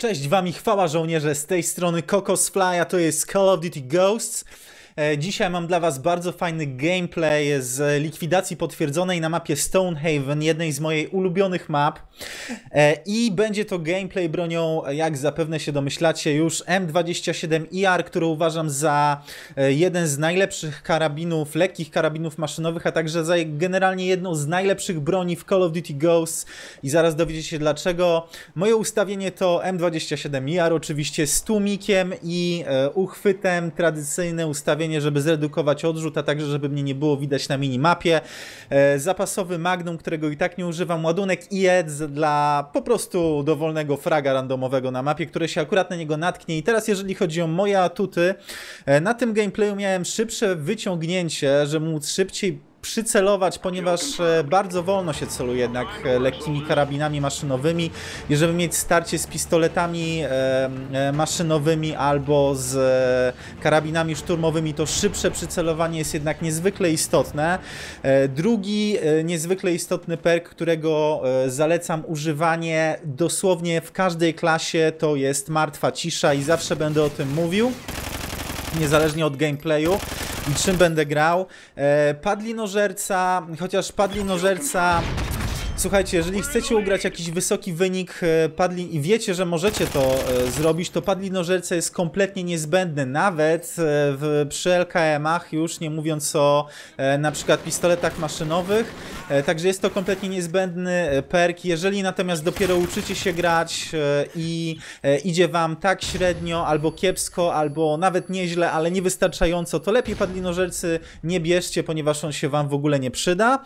Cześć wam i chwała żołnierze, z tej strony Kokos Fly, a to jest Call of Duty Ghosts. E, Dzisiaj mam dla was bardzo fajny gameplay z likwidacji potwierdzonej na mapie Stonehaven, jednej z mojej ulubionych map. E, I będzie to gameplay bronią, jak zapewne się domyślacie, już M27IR, który uważam za e, jeden z najlepszych karabinów, lekkich karabinów maszynowych, a także za generalnie jedną z najlepszych broni w Call of Duty Ghosts. I zaraz dowiecie się dlaczego. Moje ustawienie to M27IR, oczywiście z tłumikiem i e, uchwytem, tradycyjne ustawienie, żeby zredukować odrzut, a także żeby mnie nie było widać na minimapie. E, zapasowy Magnum, którego i tak nie używam, ładunek IEDZ dla po prostu dowolnego fraga randomowego na mapie, które się akurat na niego natknie. I teraz jeżeli chodzi o moje atuty, e, na tym gameplayu miałem szybsze wyciągnięcie, żeby móc szybciej przycelować, ponieważ e, bardzo wolno się celuje jednak e, lekkimi karabinami maszynowymi i żeby mieć starcie z pistoletami e, maszynowymi albo z karabinami szturmowymi, to szybsze przycelowanie jest jednak niezwykle istotne. Drugi niezwykle istotny perk, którego zalecam używanie dosłownie w każdej klasie, to jest martwa cisza i zawsze będę o tym mówił niezależnie od gameplayu czym będę grał. E, padlinożerca, chociaż padlinożerca... Słuchajcie, jeżeli chcecie ugrać jakiś wysoki wynik e, padli i wiecie, że możecie to e, zrobić, to padlinożerca jest kompletnie niezbędny, nawet e, w, przy LKM-ach, już nie mówiąc o na przykład pistoletach maszynowych. Także jest to kompletnie niezbędny perk. Jeżeli natomiast dopiero uczycie się grać i idzie wam tak średnio, albo kiepsko, albo nawet nieźle, ale niewystarczająco, to lepiej padlinożercy nie bierzcie, ponieważ on się wam w ogóle nie przyda.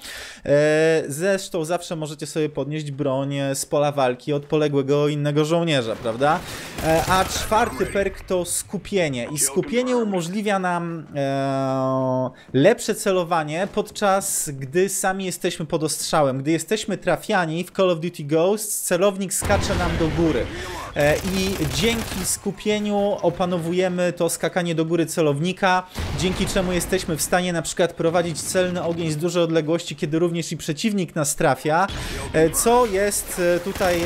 Zresztą zawsze możecie sobie podnieść broń z pola walki od poległego innego żołnierza, prawda? E, A czwarty perk to skupienie. I skupienie umożliwia nam e, lepsze celowanie podczas gdy sami jesteśmy pod ostrzałem. Gdy jesteśmy trafiani w Call of Duty Ghosts, celownik skacze nam do góry. E, I dzięki skupieniu opanowujemy to skakanie do góry celownika, dzięki czemu jesteśmy w stanie na przykład prowadzić celny ogień z dużej odległości, kiedy również i przeciwnik nas trafia, e, co jest e, tutaj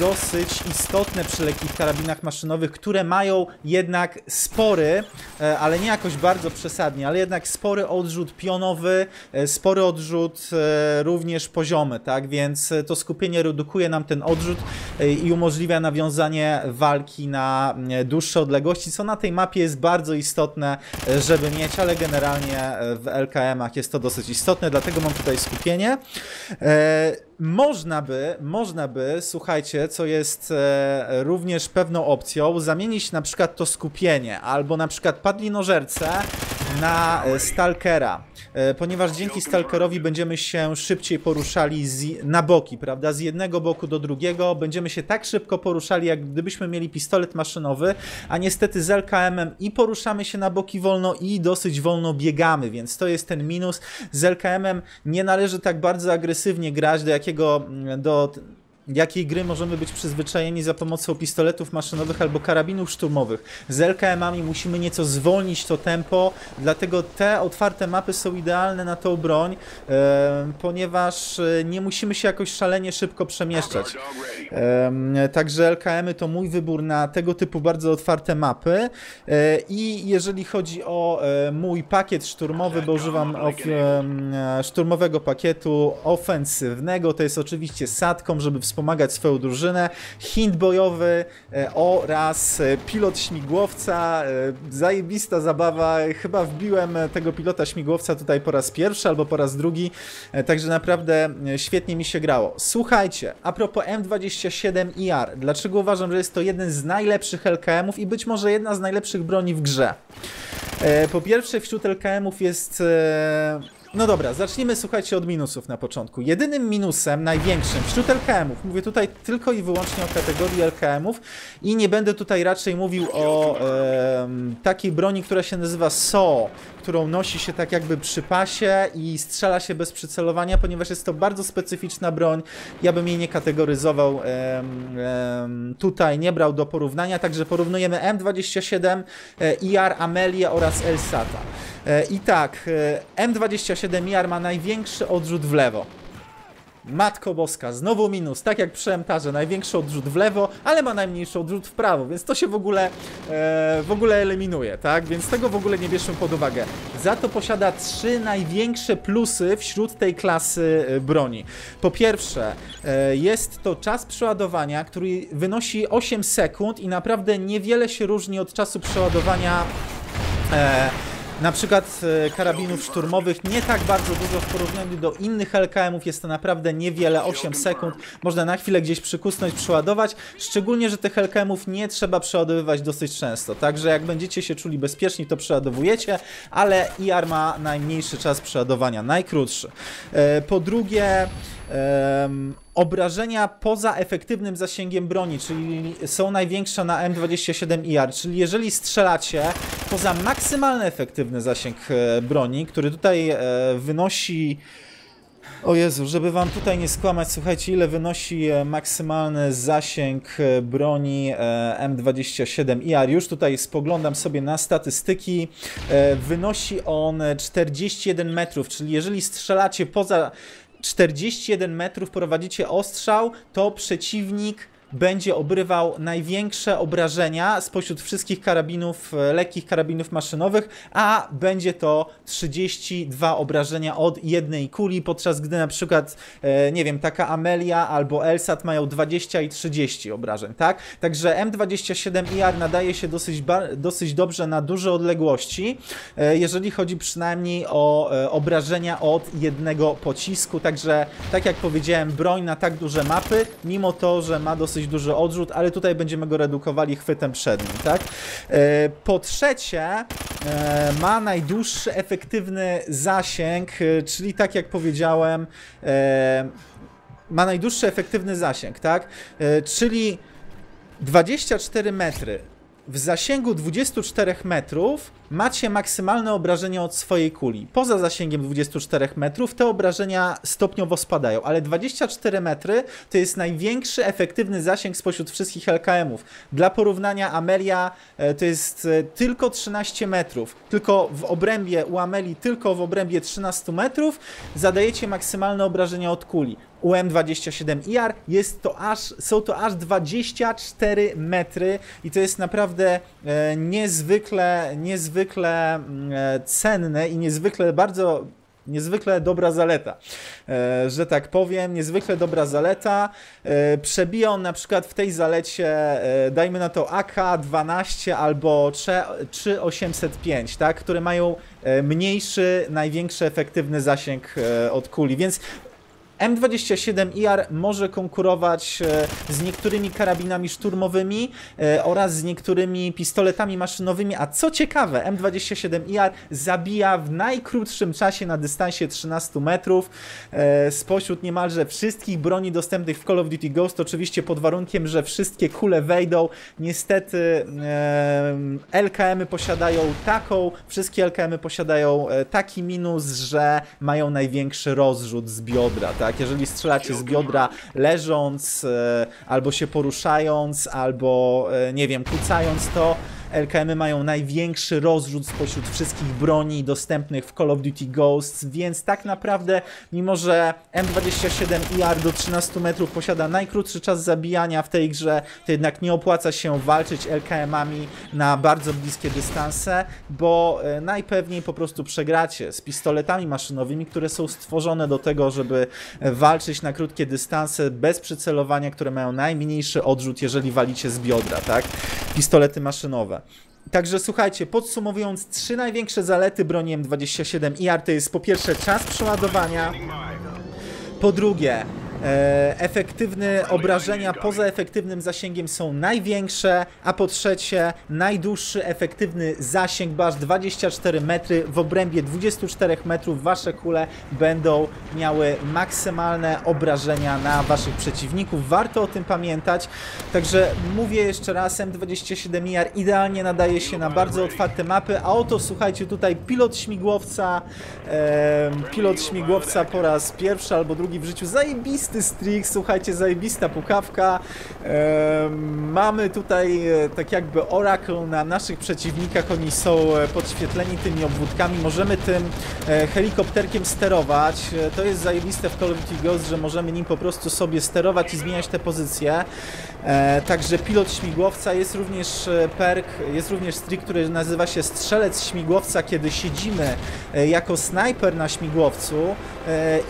dosyć istotne przy lekkich karabinach maszynowych, które mają jednak spory, ale nie jakoś bardzo przesadnie, ale jednak spory odrzut pionowy, spory odrzut również poziomy, tak, więc to skupienie redukuje nam ten odrzut i umożliwia nawiązanie walki na e, dłuższe odległości, co na tej mapie jest bardzo istotne, e, żeby mieć, ale generalnie e, w LKM-ach jest to dosyć istotne, dlatego mam tutaj skupienie. E, Można by, można by, słuchajcie, co jest również pewną opcją, zamienić na przykład to skupienie, albo na przykład padlinożerce na e, Stalkera, e, ponieważ dzięki Stalkerowi będziemy się szybciej poruszali z, na boki, prawda? Z jednego boku do drugiego będziemy się tak szybko poruszali, jak gdybyśmy mieli pistolet maszynowy, a niestety z LKM-em i poruszamy się na boki wolno i dosyć wolno biegamy, więc to jest ten minus. Z LKM-em nie należy tak bardzo agresywnie grać, do jakiego, do jakiej gry możemy być przyzwyczajeni za pomocą pistoletów maszynowych albo karabinów szturmowych. Z LKM-ami musimy nieco zwolnić to tempo, dlatego te otwarte mapy są idealne na tą broń, e, ponieważ e, nie musimy się jakoś szalenie szybko przemieszczać. Em, Także LKM-y to mój wybór na tego typu bardzo otwarte mapy. E, I jeżeli chodzi o e, mój pakiet szturmowy, bo używam of, e, szturmowego pakietu ofensywnego, to jest oczywiście satką, żeby wspomagać swoją drużynę, hint bojowy e, oraz e, pilot śmigłowca. e, Zajebista zabawa. Chyba wbiłem tego pilota śmigłowca tutaj po raz pierwszy albo po raz drugi, także naprawdę świetnie mi się grało. Słuchajcie, a propos M27IR, dlaczego uważam, że jest to jeden z najlepszych LKM-ów i być może jedna z najlepszych broni w grze? Po pierwsze, wśród LKM-ów jest. E, No dobra, zacznijmy słuchajcie od minusów na początku. Jedynym minusem, największym wśród LKM-ów, mówię tutaj tylko i wyłącznie o kategorii LKM-ów i nie będę tutaj raczej mówił o em, takiej broni, która się nazywa SO, którą nosi się tak jakby przy pasie i strzela się bez przycelowania, ponieważ jest to bardzo specyficzna broń. Ja bym jej nie kategoryzował em, em, tutaj, nie brał do porównania, także porównujemy M27, e, IR, Amelia oraz Elsata. E, I tak, e, M27 IR ma największy odrzut w lewo. Matko Boska, znowu minus, tak jak przy Emtarze, największy odrzut w lewo, ale ma najmniejszy odrzut w prawo, więc to się w ogóle, e, w ogóle eliminuje, tak? Więc tego w ogóle nie bierzmy pod uwagę. Za to posiada trzy największe plusy wśród tej klasy e, broni. Po pierwsze, e, jest to czas przeładowania, który wynosi 8 sekund i naprawdę niewiele się różni od czasu przeładowania e, na przykład e, karabinów szturmowych nie tak bardzo dużo w porównaniu do innych LKM-ów, jest to naprawdę niewiele, 8 sekund, można na chwilę gdzieś przykusnąć, przeładować, szczególnie, że tych LKM-ów nie trzeba przeładowywać dosyć często, także jak będziecie się czuli bezpieczni, to przeładowujecie, ale IR ma najmniejszy czas przeładowania, najkrótszy. E, po drugie, um, obrażenia poza efektywnym zasięgiem broni, czyli są największe na M27IR, czyli jeżeli strzelacie poza maksymalny efektywny zasięg e, broni, który tutaj e, wynosi o Jezu, żeby wam tutaj nie skłamać, słuchajcie, ile wynosi e, maksymalny zasięg broni M27IR. Już tutaj spoglądam sobie na statystyki. Wynosi on 41 metrów, czyli jeżeli strzelacie poza 41 metrów prowadzicie ostrzał, to przeciwnik będzie obrywał największe obrażenia spośród wszystkich karabinów, e, lekkich karabinów maszynowych, a będzie to 32 obrażenia od jednej kuli, podczas gdy na przykład, e, nie wiem, taka Amelia albo Elsat mają 20 i 30 obrażeń, tak? Także M27IR nadaje się dosyć, dosyć dobrze na duże odległości, e, jeżeli chodzi przynajmniej o obrażenia od jednego pocisku, także tak jak powiedziałem, broń na tak duże mapy, mimo to, że ma dosyć dosyć duży odrzut, ale tutaj będziemy go redukowali chwytem przednim, tak? E, po trzecie, e, ma najdłuższy efektywny zasięg, e, czyli tak jak powiedziałem, ma najdłuższy efektywny zasięg, tak? Czyli 24 metry w zasięgu 24 metrów macie maksymalne obrażenia od swojej kuli. Poza zasięgiem 24 metrów te obrażenia stopniowo spadają, ale 24 metry to jest największy efektywny zasięg spośród wszystkich LKM-ów. Dla porównania Amelia e, to jest e, tylko 13 metrów. Tylko w obrębie u Ameli, tylko w obrębie 13 metrów zadajecie maksymalne obrażenia od kuli. UM27IR jest to aż, są to aż 24 metry i to jest naprawdę e, niezwykle, niezwykle mm, e, cenne i niezwykle bardzo niezwykle dobra zaleta, e, że tak powiem, niezwykle dobra zaleta. E, przebija on na przykład w tej zalecie, dajmy na to AK-12 albo 3805, tak, które mają mniejszy, największy efektywny zasięg od kuli, więc M27IR może konkurować e, z niektórymi karabinami szturmowymi e, oraz z niektórymi pistoletami maszynowymi, a co ciekawe, M27IR zabija w najkrótszym czasie na dystansie 13 metrów e, spośród niemalże wszystkich broni dostępnych w Call of Duty Ghost, oczywiście pod warunkiem, że wszystkie kule wejdą. Niestety LKM-y posiadają taką, wszystkie LKM-y posiadają taki minus, że mają największy rozrzut z biodra, tak? Tak? Jeżeli strzelacie z biodra leżąc, e, albo się poruszając, albo e, nie wiem, kucając to, LKM-y mają największy rozrzut spośród wszystkich broni dostępnych w Call of Duty Ghosts, więc tak naprawdę, mimo że M27IR do 13 metrów posiada najkrótszy czas zabijania w tej grze, to jednak nie opłaca się walczyć LKM-ami na bardzo bliskie dystanse, bo e, najpewniej po prostu przegracie z pistoletami maszynowymi, które są stworzone do tego, żeby walczyć na krótkie dystanse bez przycelowania, które mają najmniejszy odrzut, jeżeli walicie z biodra, tak? Pistolety maszynowe. Także słuchajcie, podsumowując, trzy największe zalety broni M27 IR to jest po pierwsze czas przeładowania, po drugie efektywne obrażenia poza efektywnym zasięgiem są największe, a po trzecie najdłuższy efektywny zasięg, bo aż 24 metry w obrębie 24 metrów wasze kule będą miały maksymalne obrażenia na waszych przeciwników. Warto o tym pamiętać. Także mówię jeszcze raz, M27IR idealnie nadaje się na bardzo otwarte mapy, a oto słuchajcie tutaj pilot śmigłowca, e, pilot śmigłowca po raz pierwszy albo drugi w życiu, zajebisty zajebisty streak, słuchajcie, zajebista pukawka. Mamy tutaj e, tak jakby Oracle na naszych przeciwnikach, oni są e, podświetleni tymi obwódkami, możemy tym e, helikopterkiem sterować. To jest zajebiste w Call of Duty Ghost, że możemy nim po prostu sobie sterować i zmieniać te pozycje. Także pilot śmigłowca jest również perk, jest również streak, który nazywa się strzelec śmigłowca, kiedy siedzimy jako snajper na śmigłowcu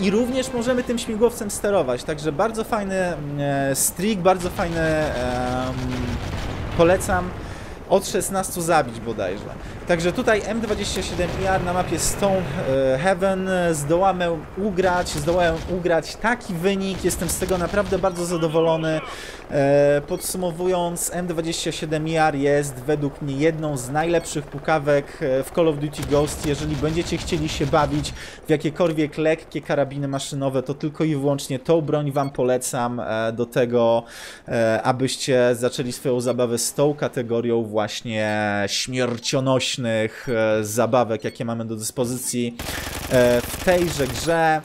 i również możemy tym śmigłowcem sterować. Także bardzo fajny e, streak, bardzo fajny em, polecam od 16 zabić bodajże. Także tutaj M27IR na mapie Stone e, Heaven zdołamy ugrać, zdołałem ugrać taki wynik, jestem z tego naprawdę bardzo zadowolony. E, Podsumowując, M27IR jest według mnie jedną z najlepszych pukawek e, w Call of Duty Ghost. Jeżeli będziecie chcieli się bawić w jakiekolwiek lekkie karabiny maszynowe, to tylko i wyłącznie tą broń Wam polecam e, do tego, e, abyście zaczęli swoją zabawę z tą kategorią właśnie śmiercionośnych e, zabawek, jakie mamy do dyspozycji e, w tejże grze.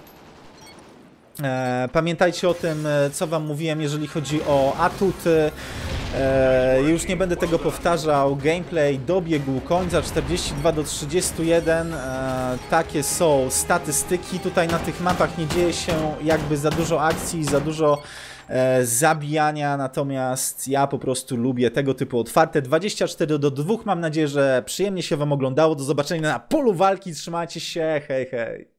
E, Pamiętajcie o tym, co Wam mówiłem, jeżeli chodzi o atuty. Już nie będę tego powtarzał. Gameplay dobiegł końca 42 do 31. E, takie są statystyki. Tutaj na tych mapach nie dzieje się jakby za dużo akcji, za dużo e, zabijania, natomiast ja po prostu lubię tego typu otwarte. 24 do 2. Mam nadzieję, że przyjemnie się Wam oglądało. Do zobaczenia na polu walki. Trzymajcie się. Hej, hej.